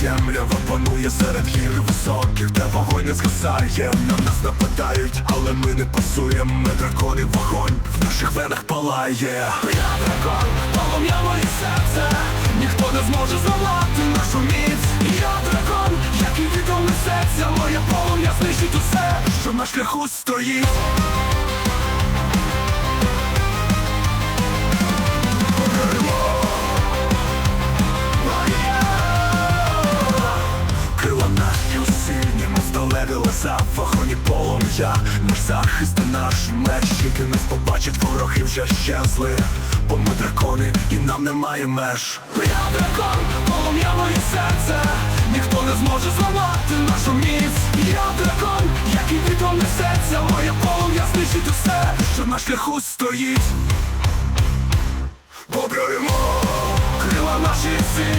Темрява панує серед гір високих, де вогонь не згасає, на нас нападають, але ми не пасуємо, ми дракони вогонь в наших венах палає. Я дракон, полум'я моє серце, ніхто не зможе зламати нашу міць. Я дракон, як і відомий серця, моє полум'я знищить усе, що на шляху стоїть. Здолели за вогоні полум'я. Наш захист та наш меч, який нас побачить, вороги вже щезли. Бо ми дракони і нам немає меж. Я дракон, полум'я моє серце. Ніхто не зможе зламати нашу міць. Я дракон, який вітром несеться Моє полум'я знищить усе, що на шляху стоїть. Побремо Крила наші лоза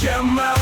Чим